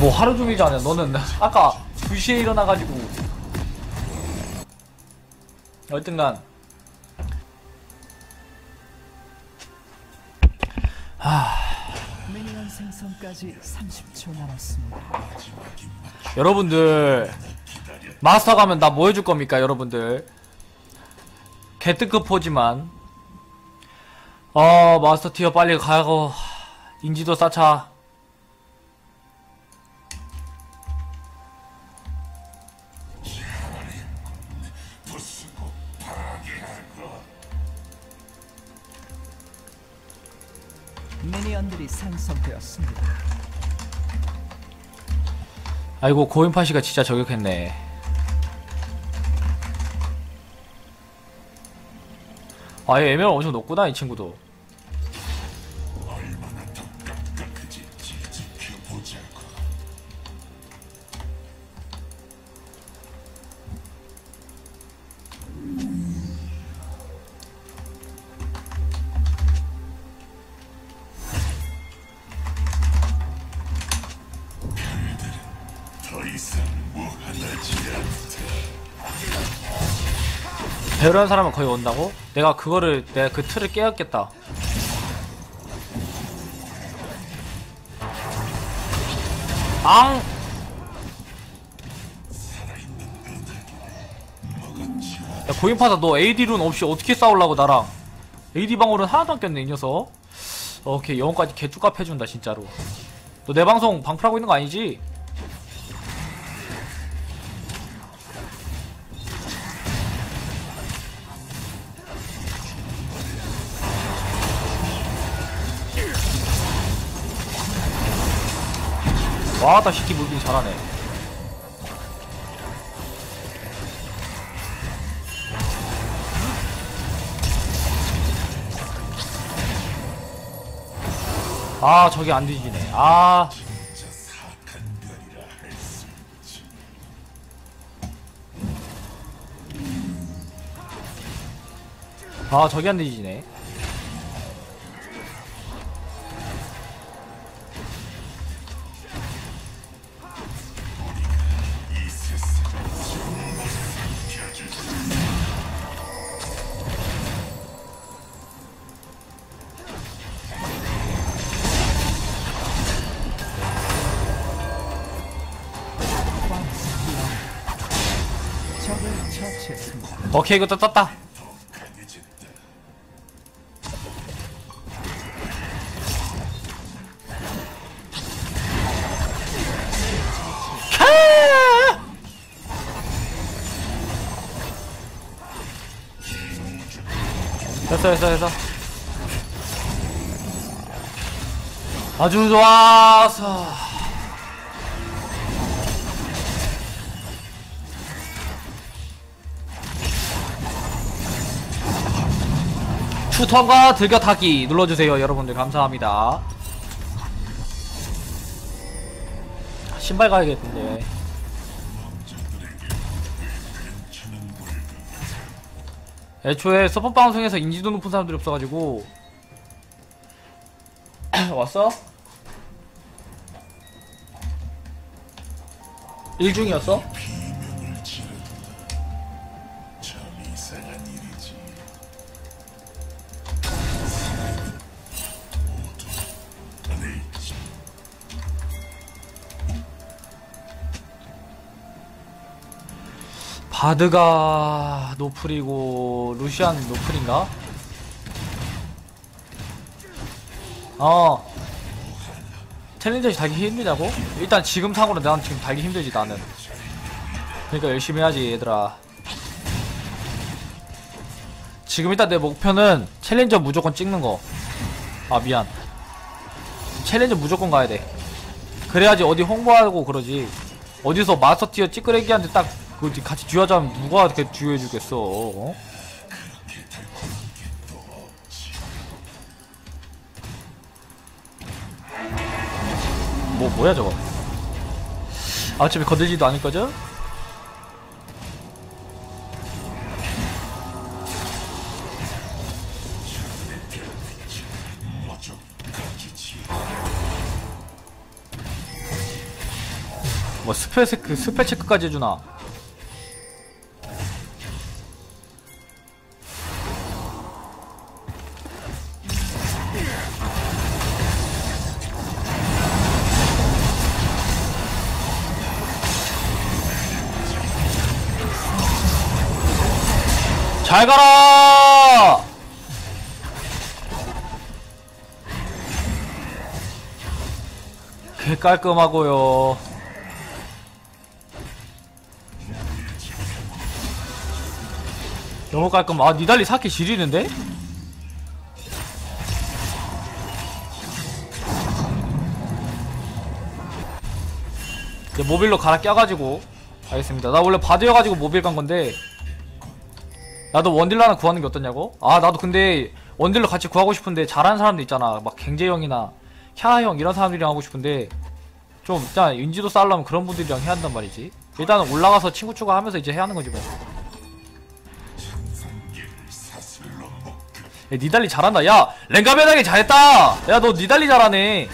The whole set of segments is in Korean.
뭐 하루 종일이잖아 너는 아까 2시에 일어나가지고. 여튼간. 미니언 생성까지 30초 남았습니다. 여러분들 마스터 가면 나 뭐 해줄 겁니까 여러분들? 개뜨급 포지만. 어 마스터 티어 빨리 가고 인지도 쌓자 미니언들이 생성되었습니다. 아이고 고인파시가 진짜 저격했네 아얘 애매가 엄청 높구나 이 친구도 배우라는 사람은 거의 온다고? 내가 그거를 내가 그 틀을 깨었겠다 앙! 야 고인파다 너 AD룬 없이 어떻게 싸우려고 나랑 AD 방울은 하나도 안 꼈네 이 녀석 오케이 영혼까지 개쭈깝 해준다 진짜로 너 내 방송 방풀하고 있는 거 아니지? 와나 시키 물긴 잘하네. 아 저기 안 뒤지네. 아. 아 저기 안 뒤지네 오케이 이것도 떴다. 캬! 됐어 됐어 됐어. 아주 좋았어 추천과 들겨타기 눌러주세요 여러분들 감사합니다 신발 가야겠는데 애초에 서포 방송에서 인지도 높은 사람들이 없어가지고 왔어? 일중이었어? 바드가 노플이고 루시안 노플인가? 어. 챌린저시 달기 힘들다고? 일단 지금 상으로 난 지금 달기 힘들지 나는. 그러니까 열심히 해야지 얘들아. 지금 일단 내 목표는 챌린저 무조건 찍는 거아 미안. 챌린저 무조건 가야 돼. 그래야지 어디 홍보하고 그러지. 어디서 마스터 티어 찌끄레기한테 딱 그 같이 듀하자면 누가 이렇게 듀해주겠어 어? 뭐 뭐야 저거 아 어차피 건들지도 않을 거죠? 뭐 스펠 체크까지 해주나 개 깔끔하고요 너무 깔끔 아 니달리 사키 지리는데? 이제 모빌로 갈아 껴가지고 알겠습니다 나 원래 바드여가지고 모빌 간 건데 나도 원딜러 하나 구하는 게 어떠냐고? 아 나도 근데 원딜러 같이 구하고 싶은데 잘하는 사람들 있잖아 막 갱재형이나 캬형 이런 사람들이랑 하고 싶은데 좀 일단 인지도 쌓으려면 그런 분들이랑 해야 한단 말이지 일단은 올라가서 친구 추가하면서 이제 해야 하는 거지 뭐 야, 니달리 잘한다. 야, 랭가 배당이 잘했다. 야, 너 니달리 잘하네.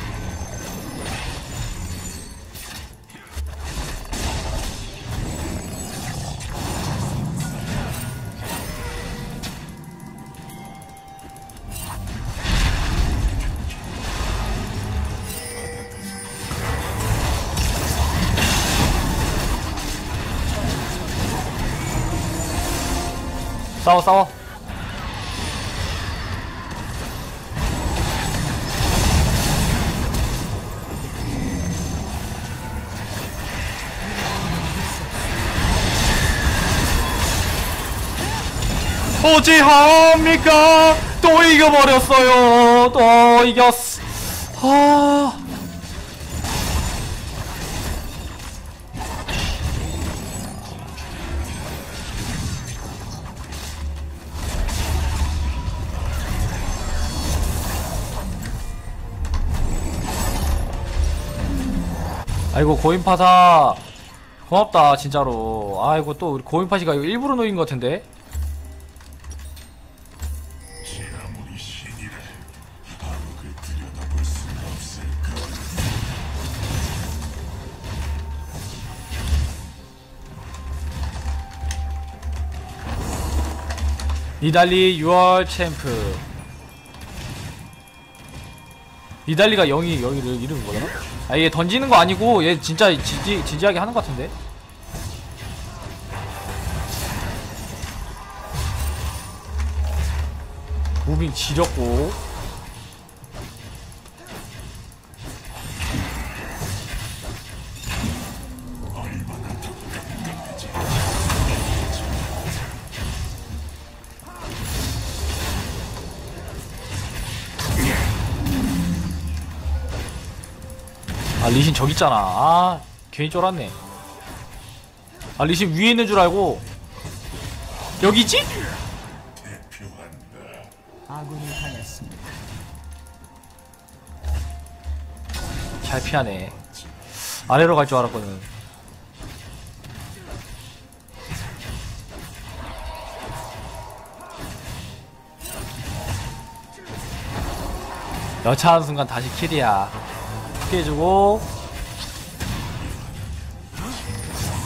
싸워. 어찌합니까? 또 이겨버렸어요. 또 이겼어. 아. 아이고 고인파사. 고맙다 진짜로. 아이고 또 우리 고인파시가 이거 일부러 놓인 것 같은데? 니달리 6월 챔프 니달리가 영이 영이를 이름이 뭐더라? 아얘 던지는 거 아니고 얘 진짜 진지, 진지하게 하는 것 같은데 무빙 지렸고 리신 저기 있잖아. 아 괜히 쫄았네. 아 리신 위에 있는 줄 알고. 여기 있지? 잘 피하네. 아래로 갈 줄 알았거든. 여차하는 순간 다시 킬이야 피해주고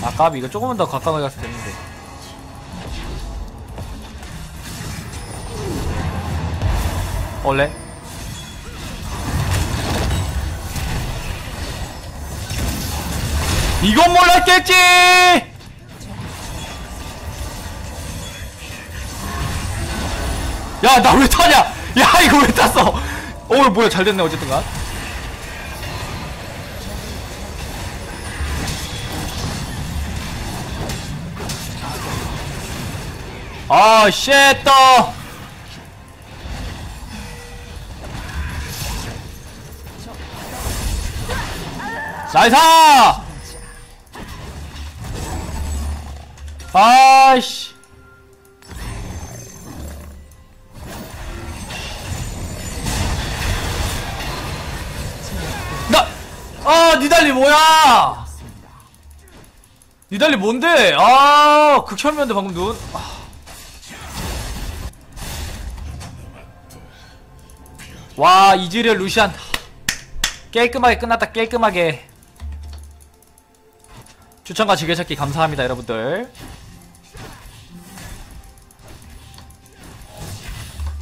아 까비 이거 조금만 더 가까이 갔을 텐데 원래 이건 몰랐겠지! 야, 나 왜 타냐? 야, 이거 왜 탔어? 어, 뭐야, 잘 됐네, 어쨌든간. 아, 쉣, 떠! 나이스! 아이씨. 나, 아, 니달리 뭐야? 니달리 뭔데? 아, 극혐이었는데 방금 눈. 아. 와, 이즈리얼 루시안. 깔끔하게 끝났다, 깔끔하게. 추천과 즐겨찾기 감사합니다 여러분들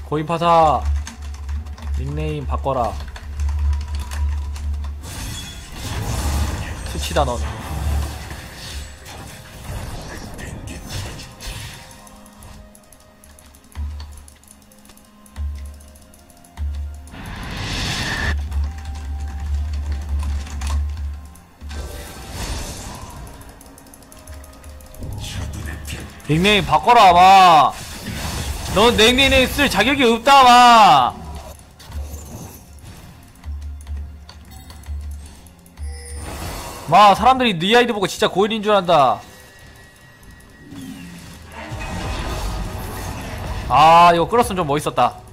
고인파사 닉네임 바꿔라 수치다 넌 닉네임 바꿔라 아마 넌 닉네임 쓸 자격이 없다 아마 마 사람들이 네 아이디 보고 진짜 고인인 줄 안다. 아 이거 끌었으면 좀 멋있었다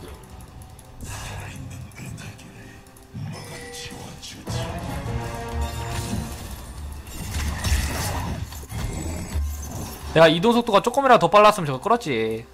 내가 이동 속도가 조금이라도 더 빨랐으면 저거 끌었지.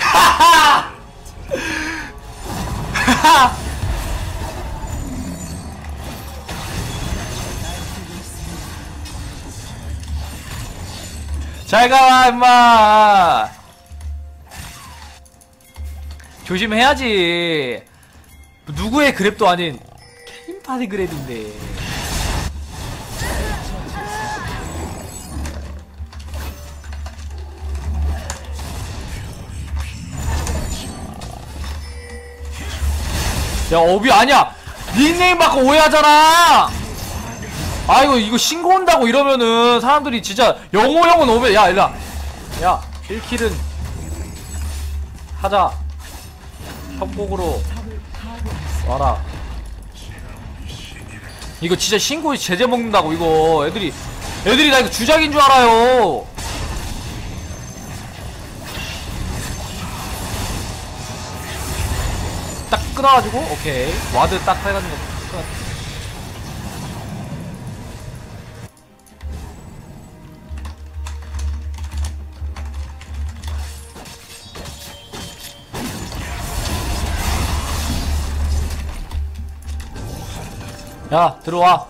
잘 가라 임마 조심해야지. 누구의 그랩도 아닌 게임파의 그랩인데. 야 어비 아니야. 닉네임 받고 오해하잖아. 아 이거 이거 신고 온다고 이러면은 사람들이 진짜 영호 형은 오면 야 일라 야 1킬은 하자 협곡으로 와라. 이거 진짜 신고 제재 먹는다고 이거. 애들이 애들이 나 이거 주작인 줄 알아요. 딱 끊어가지고 오케이. 와드 딱 해가지고 끊어 야 들어와.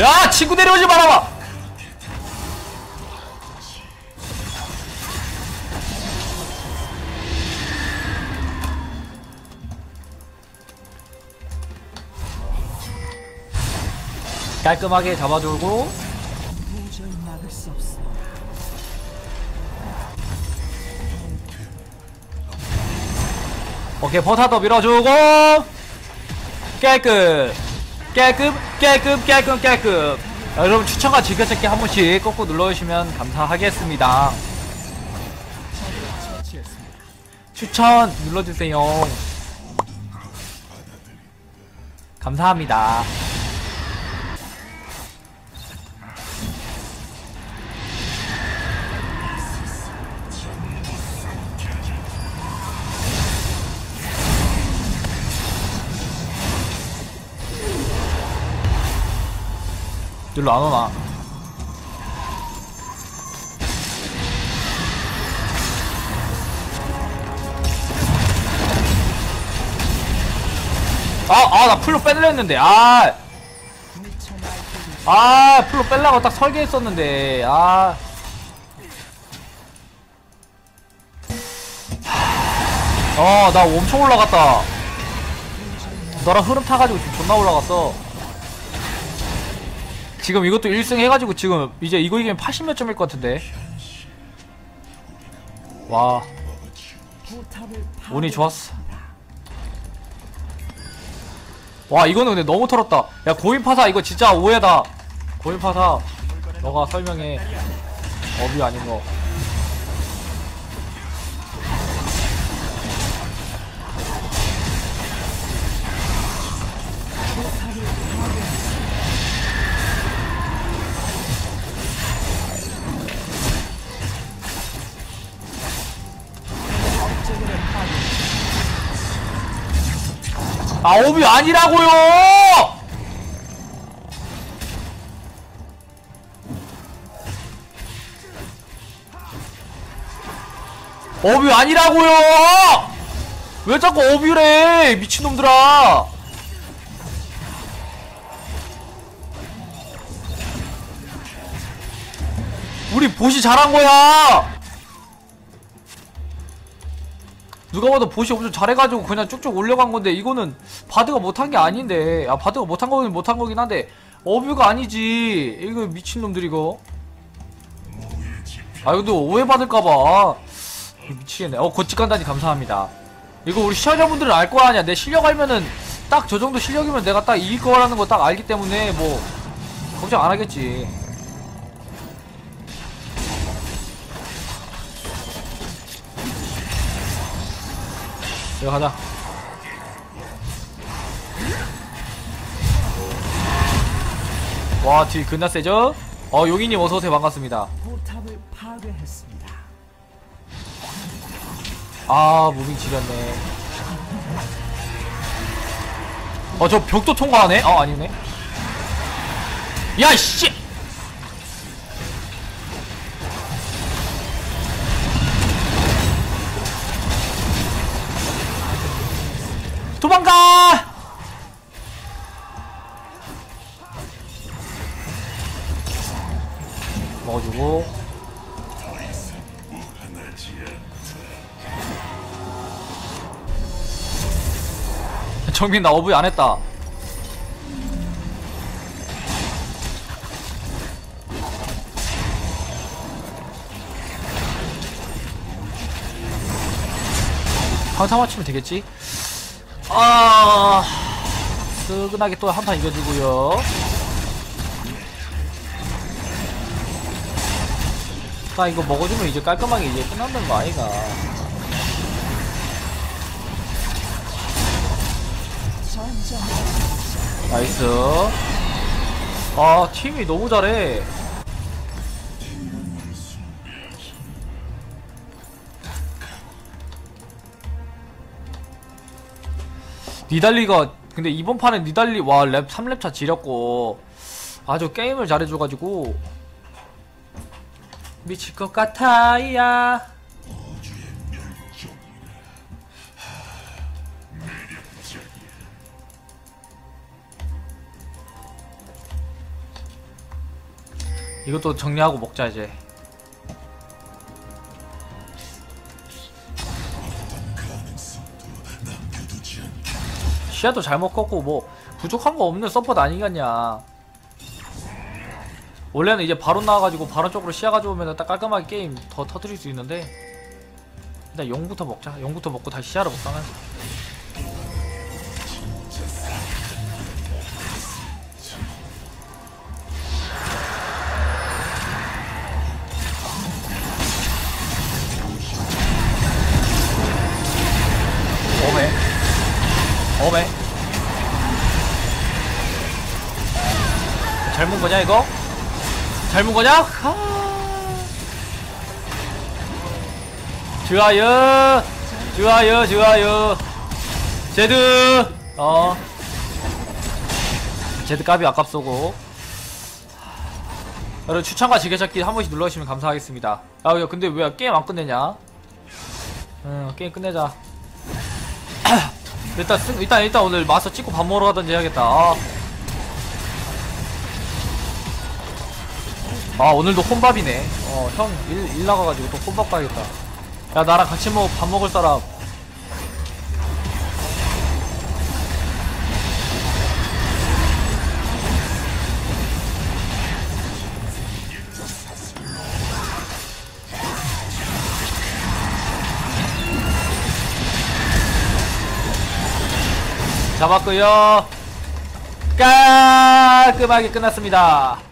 야 친구 내려오지 말아봐 깔끔하게 잡아주고. 오케이 버타도 밀어주고. 깨끗. 깨끗 깨끗 깨끗 깨끗. 자, 여러분 추천과 즐겨찾기 한 번씩 꼭꼭 눌러주시면 감사하겠습니다. 추천 눌러주세요. 감사합니다 일로 안 오나 아, 아, 나 풀로 빼려 했는데, 아. 아, 풀로 빼려고 딱 설계했었는데, 아. 어, 나 엄청 올라갔다. 너랑 흐름 타가지고 지금 존나 올라갔어. 지금 이것도 1승 해가지고 지금 이제 이거 이기면 80몇 점일 것 같은데. 와. 운이 좋았어. 와, 이거는 근데 너무 털었다. 야, 고인파사 이거 진짜 오해다. 고인파사, 너가 설명해. 업이 아닌 거. 아 오비 아니라고요! 오비 아니라고요! 왜 자꾸 오비래 미친놈들아! 우리 보시 잘한 거야 누가 봐도 보시 엄청 잘해가지고 그냥 쭉쭉 올려간 건데 이거는 바드가 못한 게 아닌데. 아 바드가 못한 거긴 못한 거긴 한데. 어뷰가 아니지. 이거 미친놈들 이거. 아 이거 오해받을까봐. 미치겠네. 어 고치간다니 감사합니다. 이거 우리 시청자분들은 알 거 아니야. 내 실력 알면은 딱 저 정도 실력이면 내가 딱 이길 거라는 거 딱 알기 때문에 뭐 걱정 안 하겠지 들어가자 와 뒤 끝나 세죠? 어 용이님 어서오세요 반갑습니다. 아 무빙 지렸네 어 저 벽도 통과하네? 어 아니네 야씨 도망가 먹어주고 정민 나 어부이 안 했다. 강타 맞추면 되겠지? 아, 스근하게 또 한 판 이겨주고요. 나 이거 먹어주면 이제 깔끔하게 이제 끝난다는 거 아이가? 나이스. 아, 팀이 너무 잘해. 니달리가 근데 이번 판에 니달리 와 랩 3렙 차 지렸고. 아주 게임을 잘해줘가지고. 미칠 것 같아야 이것도 정리하고 먹자 이제 시야도 잘 먹었고 뭐 부족한 거 없는 서포트 아니겠냐. 원래는 이제 바로 나와가지고 바로 쪽으로 시야 가져오면 딱 깔끔하게 게임 더 터뜨릴 수 있는데 일단 용부터 먹자. 용부터 먹고 다시 시야를 먹다면 오 잘못 거냐 이거? 잘못 거냐? 아. 좋아요. 좋아요 좋아요. 제드. 어. 제드 값이 아깝소고. 여러분 추천과 지게찾기 한 번씩 눌러주시면 감사하겠습니다. 아 야, 근데 왜 게임 안 끝내냐? 응 게임 끝내자. 일단 쓰, 일단 일단 오늘 마스터 찍고 밥 먹으러 가던지 해야겠다. 아, 아 오늘도 혼밥이네. 어형 일 일 나가가지고 또 혼밥 가야겠다. 야 나랑 같이 먹 밥 먹을 사람. 잡았고요 깔끔하게 끝났습니다